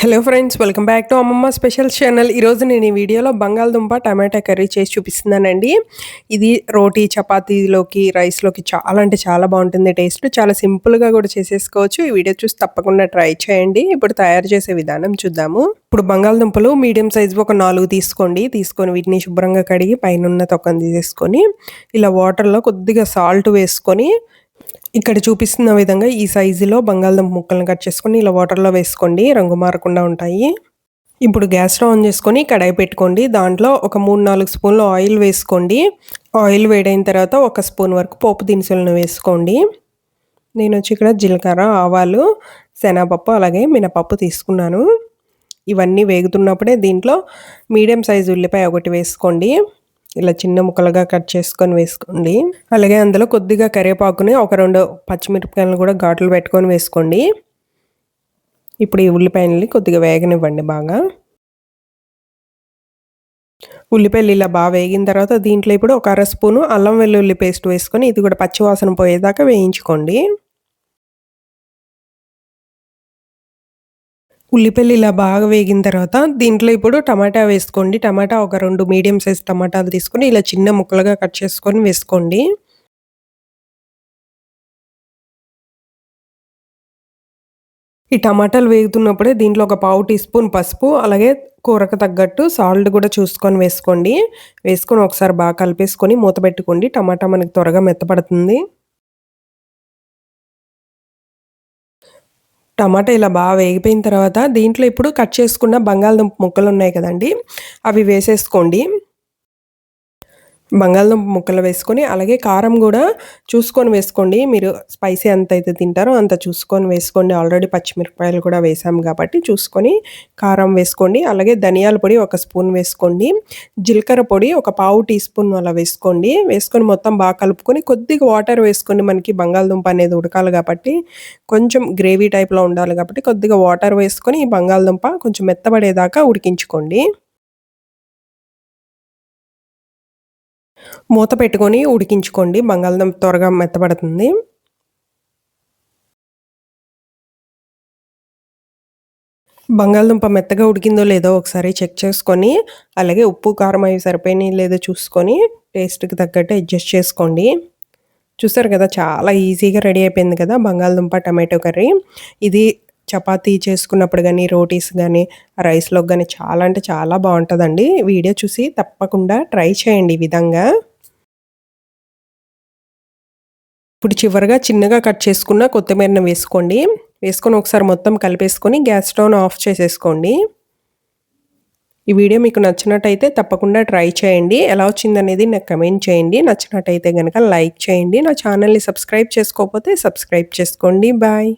Hello friends welcome back to అమ్మమ్మ special channel ఈరోజు నేను ఈ వీడియోలో బంగాళదుంప టమాటా కర్రీ చేసి చూపిస్తున్నానండి. ఇది రోటీ చపాతీలోకి రైస్లోకి చాలా అంటే చాలా బాగుంటుంది టేస్ట్ చాలా సింపుల్గా కూడా చేసేసుకోవచ్చు. ఈ వీడియో చూసి తప్పకుండా ట్రై చేయండి. ఇప్పుడు తయారు చేసే విధానం చూద్దాము. ఇప్పుడు బంగాళదుంపలు మీడియం సైజు ఒక నాలుగు తీసుకోండి. తీసుకొని వీటిని శుభ్రంగా కడిగి పైన తొక్కని తీసేసుకొని ఇలా వాటర్లో కొద్దిగా సాల్ట్ వేసుకొని ఇక్కడ చూపిస్తున్న విధంగా ఈ సైజులో బంగాళదుంప ముక్కలను కట్ చేసుకొని ఇలా వాటర్లో వేసుకోండి. రంగు మారకుండా ఉంటాయి. ఇప్పుడు గ్యాస్ స్టవ్ ఆన్ చేసుకొని కడాయి పెట్టుకోండి. దాంట్లో ఒక మూడు నాలుగు స్పూన్లు ఆయిల్ వేసుకోండి. ఆయిల్ వేడైన తర్వాత ఒక స్పూన్ వరకు పోపు దినుసులను వేసుకోండి. నేను వచ్చి ఇక్కడ జీలకర్ర ఆవాలు శనగపప్పు అలాగే మినపప్పు తీసుకున్నాను. ఇవన్నీ వేగుతున్నప్పుడే దీంట్లో మీడియం సైజు ఉల్లిపాయ ఒకటి వేసుకోండి. ఇలా చిన్న ముక్కలుగా కట్ చేసుకొని వేసుకోండి. అలాగే అందులో కొద్దిగా కరివేపాకుని ఒక రెండు పచ్చిమిరపకాయలను కూడా ఘాట్లు పెట్టుకొని వేసుకోండి. ఇప్పుడు ఈ ఉల్లిపాయలని కొద్దిగా వేగనివ్వండి బాగా. ఉల్లిపాయలు ఇలా బాగా వేగిన తర్వాత దీంట్లో ఇప్పుడు ఒక అర స్పూను అల్లం వెల్లుల్లి పేస్ట్ వేసుకొని ఇది కూడా పచ్చివాసన పోయేదాకా వేయించుకోండి. ఉల్లిపల్లి ఇలా బాగా వేగిన తర్వాత దీంట్లో ఇప్పుడు టమాటా వేసుకోండి. టమాటా ఒక రెండు మీడియం సైజ్ టమాటాలు తీసుకొని ఇలా చిన్న ముక్కలుగా కట్ చేసుకొని వేసుకోండి. ఈ టమాటాలు వేగుతున్నప్పుడే దీంట్లో ఒక పావు టీ స్పూన్ పసుపు అలాగే కూరకు తగ్గట్టు సాల్ట్ కూడా చూసుకొని వేసుకోండి. వేసుకొని ఒకసారి బాగా కలిపేసుకొని మూత పెట్టుకోండి. టమాటా మనకి త్వరగా మెత్తపడుతుంది. టమాటా ఇలా బాగా వేగిపోయిన తర్వాత దీంట్లో ఇప్పుడు కట్ చేసుకున్న బంగాళదుంప ముక్కలు ఉన్నాయి కదండి అవి వేసేసుకోండి. బంగాళదుంప ముక్కలు వేసుకొని అలాగే కారం కూడా చూసుకొని వేసుకోండి. మీరు స్పైసీ ఎంత అయితే తింటారో అంత చూసుకొని వేసుకోండి. ఆల్రెడీ పచ్చిమిరపకాయలు కూడా వేసాము కాబట్టి చూసుకొని కారం వేసుకోండి. అలాగే ధనియాల పొడి ఒక స్పూన్ వేసుకోండి. జీలకర్ర పొడి ఒక పావు టీ స్పూన్ అలా వేసుకోండి. వేసుకొని మొత్తం బాగా కలుపుకొని కొద్దిగా వాటర్ వేసుకోండి మనకి బంగాళదుంప అనేది ఉడకాలి కాబట్టి కొంచెం గ్రేవీ టైప్లో ఉండాలి కాబట్టి కొద్దిగా వాటర్ వేసుకొని ఈ బంగాళదుంప కొంచెం మెత్తబడేదాకా ఉడికించుకోండి. మూత పెట్టుకొని ఉడికించుకోండి. బంగాళదుంప త్వరగా మెత్తబడుతుంది. బంగాళదుంప మెత్తగా ఉడికిందో లేదో ఒకసారి చెక్ చేసుకొని అలాగే ఉప్పు కారం అవి సరిపోయినాయి లేదో చూసుకొని టేస్ట్కి తగ్గట్టు అడ్జస్ట్ చేసుకోండి. చూసారు కదా చాలా ఈజీగా రెడీ అయిపోయింది కదా బంగాళదుంప టమాటో కర్రీ. ఇది చపాతీ చేసుకున్నప్పుడు కానీ రోటీస్ కానీ రైస్లో కానీ చాలా అంటే చాలా బాగుంటుందండి వీడియో చూసి తప్పకుండా ట్రై చేయండి ఈ విధంగా. ఇప్పుడు చివరిగా చిన్నగా కట్ చేసుకున్న కొత్తిమీరను వేసుకోండి. వేసుకొని ఒకసారి మొత్తం కలిపేసుకొని గ్యాస్ స్టవ్ను ఆఫ్ చేసేసుకోండి. ఈ వీడియో మీకు నచ్చినట్టయితే తప్పకుండా ట్రై చేయండి. ఎలా వచ్చిందనేది నాకు కమెంట్ చేయండి. నచ్చినట్టయితే కనుక లైక్ చేయండి. నా ఛానల్ని సబ్స్క్రైబ్ చేసుకోకపోతే సబ్స్క్రైబ్ చేసుకోండి. బాయ్.